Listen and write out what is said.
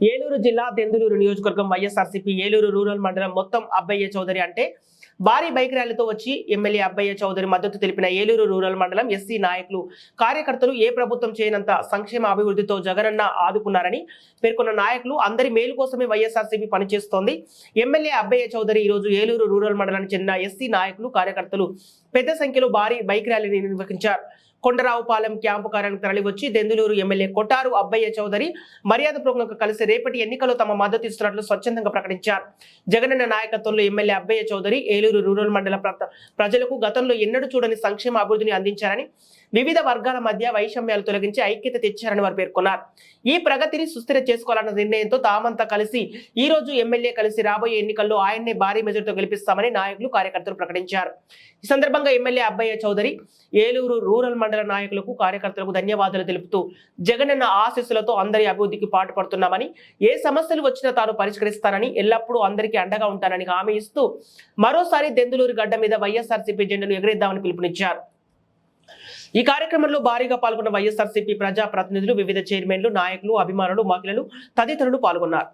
ఏలూరు జిల్లా దెందులూరు నియోజకవర్గం వైఎస్ఆర్సీపీ ఏలూరు రూరల్ మండలం మొత్తం అబ్బయ్య చౌదరి అంటే భారీ బైక్ ర్యాలీతో వచ్చి ఎమ్మెల్యే అబ్బయ్య చౌదరి మద్దతు తెలిపిన ఏలూరు రూరల్ మండలం ఎస్సీ నాయకులు కార్యకర్తలు ఏ ప్రభుత్వం చేయనంత సంక్షేమ అభివృద్ధితో జగనన్న ఆదుకున్నారని పేర్కొన్న నాయకులు అందరి మేలు కోసమే వైఎస్ఆర్సీపీ పనిచేస్తోంది. ఎమ్మెల్యే అబ్బయ్య చౌదరి ఈ రోజు ఏలూరు రూరల్ మండలానికి చెందిన ఎస్సీ నాయకులు కార్యకర్తలు పెద్ద సంఖ్యలో భారీ బైక్ ర్యాలీని నిర్వహించారు. కొండరావుపాలెం క్యాంపు కార్యానికి తరలివచ్చి దెందులూరు ఎమ్మెల్యే కొటారు అబ్బయ్య చౌదరి మర్యాదపూర్వకంగా కలిసి రేపటి ఎన్నికల్లో తమ మద్దతు ఇస్తున్నట్లు స్వచ్ఛందంగా ప్రకటించారు. జగనన్న నాయకత్వంలో ఎమ్మెల్యే అబ్బయ్య చౌదరి ఏలూరు రూరల్ మండల ప్రజలకు గతంలో ఎన్నడూ చూడని సంక్షేమ అభివృద్ధిని అందించారని వివిధ వర్గాల మధ్య వైషమ్యాలు తొలగించి ఐక్యత తెచ్చారని వారు పేర్కొన్నారు. ఈ ప్రగతిని సుస్థిర చేసుకోవాలన్న నిర్ణయంతో తామంతా కలిసి ఈ రోజు ఎమ్మెల్యే కలిసి రాబోయే ఎన్నికల్లో ఆయన్నే భారీ మెజార్టీతో గెలిపిస్తామని నాయకులు కార్యకర్తలు ప్రకటించారు. ఈ సందర్భంగా ఎమ్మెల్యే అబ్బయ్య చౌదరి ఏలూరు రూరల్ మండల నాయకులకు కార్యకర్తలకు ధన్యవాదాలు తెలుపుతూ జగనన్న ఆశీస్సులతో అందరి అభివృద్ధికి పాటుపడుతున్నామని ఏ సమస్యలు వచ్చినా తాను పరిష్కరిస్తానని ఎల్లప్పుడూ అందరికీ అండగా ఉంటానని హామీ ఇస్తూ మరోసారి దెందులూరు గడ్డ మీద వైఎస్ఆర్సీపీ జెండాను ఎగరేద్దామని పిలుపునిచ్చారు. ఈ కార్యక్రమంలో భారీగా పాల్గొన్న వైఎస్ఆర్సీపీ ప్రజా ప్రతినిధులు వివిధ చైర్మన్లు నాయకులు అభిమానులు మహిళలు తదితరులు పాల్గొన్నారు.